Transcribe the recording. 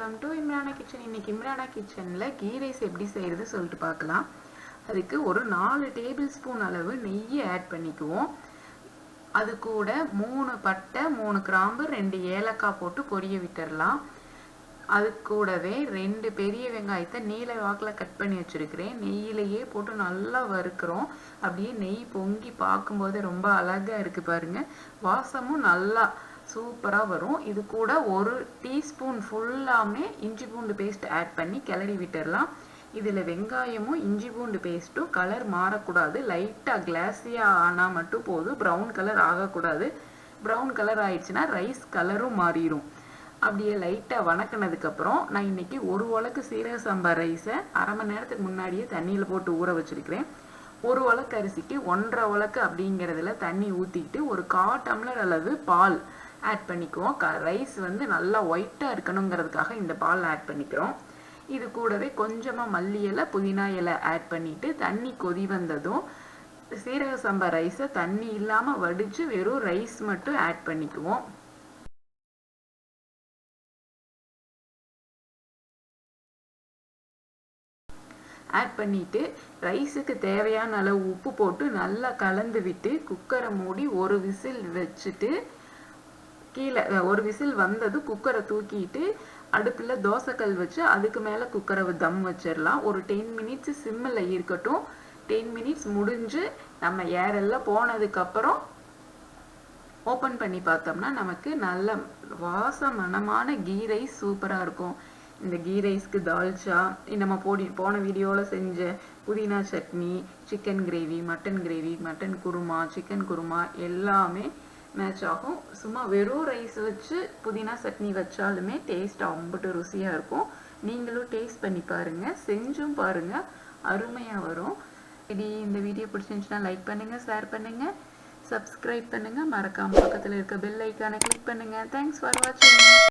Welcome to Imrana kitchen இன்னைக்கு இம்ரானா கிச்சனில் key rice எப்படி செய்கிறது சொல்லிட்டு பார்க்கலாம். அதுக்கு ஒரு நாலு டேபிள் ஸ்பூன் அளவு நெய்யை ஆட் பண்ணிக்குவோம். அது கூட மூணு பட்டை மூணு கிராம்பு ரெண்டு ஏலக்காய் போட்டு பொரிய விட்டுறலாம். அது கூடவே ரெண்டு பெரிய வெங்காயத்தை நீல வாக்கில் கட் பண்ணி வச்சுருக்கிறேன். நெய்யிலேயே போட்டு நல்லா வறுக்கிறோம். அப்படியே நெய் பொங்கி பார்க்கும்போது ரொம்ப அழகாக இருக்குது பாருங்கள் வாசமும் நல்லா சூப்பராக வரும். இது கூட ஒரு டீஸ்பூன் ஃபுல்லாமே இஞ்சி பூண்டு பேஸ்ட் ஆட் பண்ணி கிளறி விட்டுடலாம் இதில் வெங்காயமும் இஞ்சி பூண்டு பேஸ்ட்டும் கலர் மாறக்கூடாது. லைட்டாக கிளாஸியாக ஆனால் மட்டும் போதும். ப்ரௌன் கலர் ஆகக்கூடாது. ப்ரௌன் கலர் ஆயிடுச்சுன்னா ரைஸ் கலரும் மாறிடும் அப்படியே லைட்டாக வணக்கினதுக்கப்புறம் நான் இன்னைக்கு ஒரு உலக்கு சீரக சம்பா ரைஸை அரை மணி நேரத்துக்கு முன்னாடியே தண்ணியில் போட்டு ஊற வச்சுருக்கிறேன். ஒரு உலக்கு அரிசிக்கு ஒன்றரை உலக்கு அப்படிங்கிறதுல தண்ணி ஊற்றிக்கிட்டு ஒரு கா டம்ளர் அளவு பால் ஆட் பண்ணிக்குவோம். க ரைஸ் வந்து நல்லா ஒயிட்டாக இருக்கணுங்கிறதுக்காக இந்த பால் ஆட் பண்ணிக்கிறோம். இது கூடவே கொஞ்சமாக மல்லி இலை புதினா இலை ஆட் பண்ணிவிட்டு தண்ணி கொதி வந்ததும் சீரக சம்பா ரைஸை தண்ணி இல்லாமல் வடித்து வெறும் ரைஸ் மட்டும் ஆட் பண்ணிக்குவோம். ஆட் பண்ணிவிட்டு ரைஸுக்கு தேவையான அளவு உப்பு போட்டு நல்லா கலந்து விட்டு குக்கரை மூடி ஒரு விசில் வச்சுட்டு கீழே ஒரு விசில் வந்தது குக்கரை தூக்கிட்டு அடுப்பில் தோசைக்கல் வச்சு அதுக்கு மேலே குக்கரை தம் வச்சிடலாம் ஒரு டென் மினிட்ஸ் சிம்மில் இருக்கட்டும். டென் மினிட்ஸ் முடிஞ்சு நம்ம ஏரெல்லாம் போனதுக்கப்புறம் ஓப்பன் பண்ணி பார்த்தோம்னா நமக்கு நல்ல வாச மனமான கீ ரைஸ் சூப்பராக இருக்கும். இந்த கீ ரைஸ்க்கு தால்ச்சா நம்ம போடி போன வீடியோவில் செஞ்ச புதினா chutney chicken gravy mutton gravy mutton kurma chicken kurma எல்லாமே மேட்ச் ஆகும். சும்மா வெறும் ரைஸ் வச்சு புதினா சட்னி வச்சாலுமே டேஸ்ட் அம்பிட்டு ருசியாக இருக்கும். நீங்களும் டேஸ்ட் பண்ணி பாருங்கள் செஞ்சும் பாருங்கள் அருமையாக வரும். இது இந்த வீடியோ பிடிச்சிருந்துச்சுன்னா லைக் பண்ணுங்கள் ஷேர் பண்ணுங்கள் சப்ஸ்கிரைப் பண்ணுங்கள் மறக்காமல் பக்கத்தில் இருக்க பெல் ஐக்கானை கிளிக் பண்ணுங்கள் தேங்க்ஸ் ஃபார் வாட்சிங்